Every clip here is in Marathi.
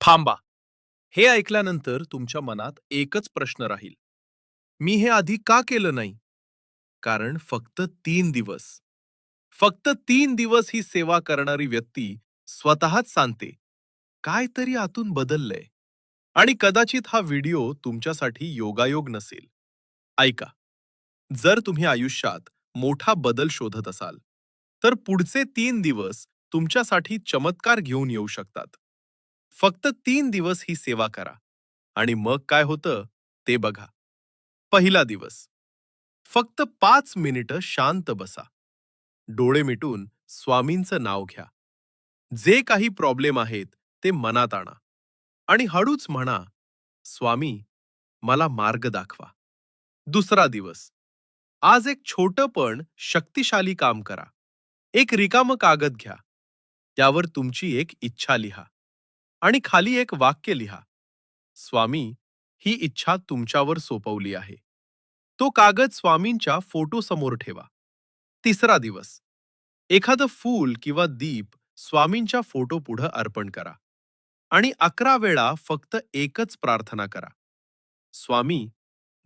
थांबा. हे ऐकल्यानंतर तुमच्या मनात एकच प्रश्न राहील. मी हे आधी का केलं नाही? कारण फक्त तीन दिवस. फक्त तीन दिवस ही सेवा करणारी व्यक्ती स्वतःच सांगते काहीतरी आतून बदललंय. आणि कदाचित हा व्हिडिओ तुमच्यासाठी योगायोग नसेल. ऐका. जर तुम्ही आयुष्यात मोठा बदल शोधत असाल तर पुढचे तीन दिवस तुमच्यासाठी चमत्कार घेऊन येऊ शकतात. फक्त तीन दिवस ही सेवा करा. आणि मग काय होतं ते बघा. पहिला दिवस. फक्त पाच मिनिटं शांत बसा. डोळे मिटून स्वामींचं नाव घ्या. जे काही प्रॉब्लेम आहेत ते मनात आणा. आणि हळूच म्हणा स्वामी मला मार्ग दाखवा. दुसरा दिवस. आज एक छोटं पण शक्तिशाली काम करा. एक रिकामं कागद घ्या. त्यावर तुमची एक इच्छा लिहा. आणि खाली एक वाक्य लिहा. स्वामी ही इच्छा तुमच्यावर सोपवली आहे. तो कागद स्वामींच्या फोटोसमोर ठेवा. तिसरा दिवस. एखादं फूल किंवा दीप स्वामींच्या फोटो पुढं अर्पण करा. आणि अकरा वेळा फक्त एकच प्रार्थना करा. स्वामी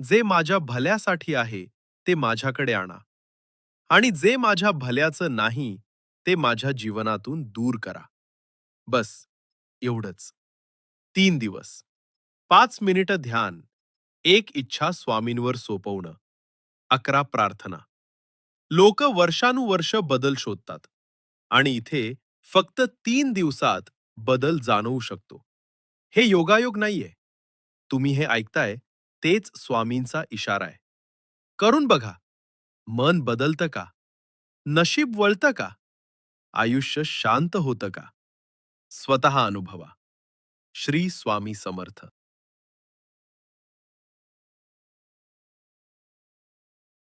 जे माझ्या भल्यासाठी आहे ते माझ्याकडे आणा. आणि जे माझ्या भल्याचं नाही ते माझ्या जीवनातून दूर करा. बस. एवढंच. तीन दिवस. पाच मिनिटं ध्यान. एक इच्छा स्वामींवर सोपवणं. अकरा प्रार्थना. लोक वर्षानुवर्ष बदल शोधतात. आणि इथे फक्त तीन दिवसात बदल जाणवू शकतो. हे योगायोग नाहीये. तुम्ही हे ऐकताय तेच स्वामींचा इशारा आहे. करून बघा. मन बदलतं का? नशीब वळतं का? आयुष्य शांत होतं का? स्वतः अनुभवा. श्री स्वामी समर्थ.